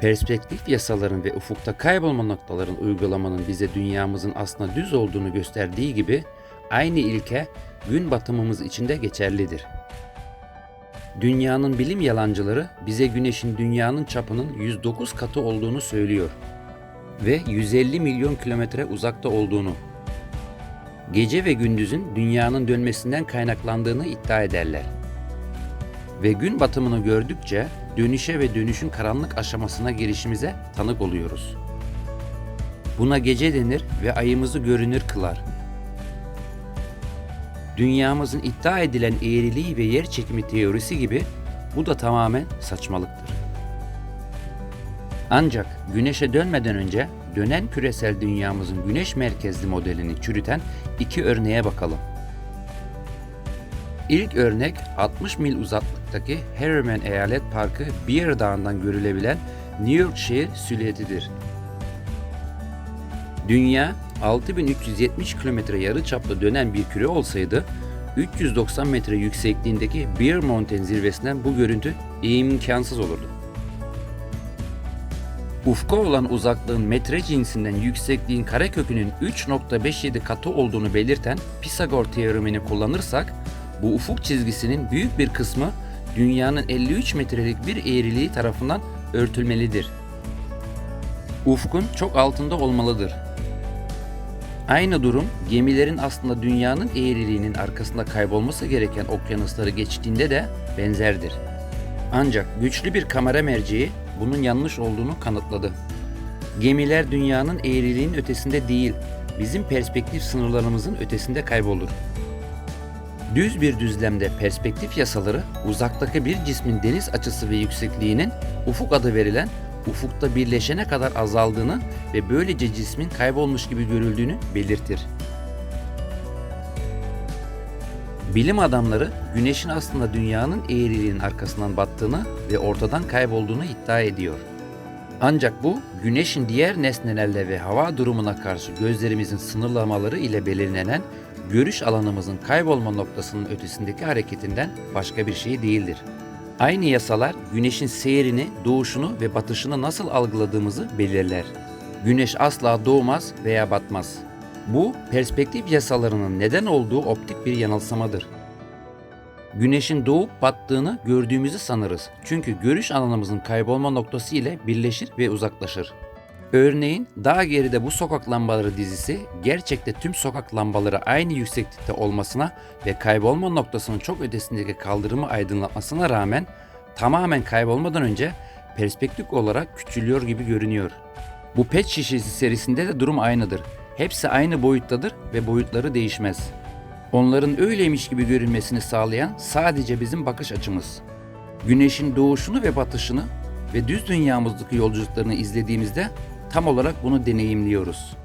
Perspektif yasaların ve ufukta kaybolma noktaların uygulamanın bize dünyamızın aslında düz olduğunu gösterdiği gibi aynı ilke gün batımımız için de geçerlidir. Dünyanın bilim yalancıları bize güneşin dünyanın çapının 109 katı olduğunu söylüyor ve 150 milyon kilometre uzakta olduğunu. Gece ve gündüzün dünyanın dönmesinden kaynaklandığını iddia ederler. Ve gün batımını gördükçe dönüşe ve dönüşün karanlık aşamasına girişimize tanık oluyoruz. Buna gece denir ve ayımızı görünür kılar. Dünyamızın iddia edilen eğriliği ve yer çekimi teorisi gibi bu da tamamen saçmalıktır. Ancak güneşe dönmeden önce dönen küresel dünyamızın güneş merkezli modelini çürüten iki örneğe bakalım. İlk örnek 60 mil uzaklıktaki Harriman Eyalet Parkı Bear Dağı'ndan görülebilen New York şehir silüetidir. Dünya 6370 kilometre yarıçaplı dönen bir küre olsaydı 390 metre yüksekliğindeki Bear Mountain zirvesinden bu görüntü imkansız olurdu. Ufka olan uzaklığın metre cinsinden yüksekliğin karekökünün 3.57 katı olduğunu belirten Pisagor teoremini kullanırsak bu ufuk çizgisinin büyük bir kısmı dünyanın 53 metrelik bir eğriliği tarafından örtülmelidir. Ufkun çok altında olmalıdır. Aynı durum gemilerin aslında dünyanın eğriliğinin arkasında kaybolması gereken okyanusları geçtiğinde de benzerdir. Ancak güçlü bir kamera merceği bunun yanlış olduğunu kanıtladı. Gemiler dünyanın eğriliğinin ötesinde değil, bizim perspektif sınırlarımızın ötesinde kaybolur. Düz bir düzlemde perspektif yasaları uzaktaki bir cismin deniz açısı ve yüksekliğinin ufuk adı verilen ufukta birleşene kadar azaldığını ve böylece cismin kaybolmuş gibi görüldüğünü belirtir. Bilim adamları güneşin aslında dünyanın eğriliğinin arkasından battığını ve ortadan kaybolduğunu iddia ediyor. Ancak bu güneşin diğer nesnelerle ve hava durumuna karşı gözlerimizin sınırlamaları ile belirlenen görüş alanımızın kaybolma noktasının ötesindeki hareketinden başka bir şey değildir. Aynı yasalar güneşin seyrini, doğuşunu ve batışını nasıl algıladığımızı belirler. Güneş asla doğmaz veya batmaz. Bu perspektif yasalarının neden olduğu optik bir yanılsamadır. Güneşin doğup battığını gördüğümüzü sanırız. Çünkü görüş alanımızın kaybolma noktası ile birleşir ve uzaklaşır. Örneğin daha geride bu sokak lambaları dizisi gerçekte tüm sokak lambaları aynı yükseklikte olmasına ve kaybolma noktasının çok ötesindeki kaldırımı aydınlatmasına rağmen tamamen kaybolmadan önce perspektif olarak küçülüyor gibi görünüyor. Bu pet şişesi serisinde de durum aynıdır. Hepsi aynı boyuttadır ve boyutları değişmez. Onların öyleymiş gibi görünmesini sağlayan sadece bizim bakış açımız. Güneşin doğuşunu ve batışını ve düz dünyamızdaki yolculuklarını izlediğimizde tam olarak bunu deneyimliyoruz.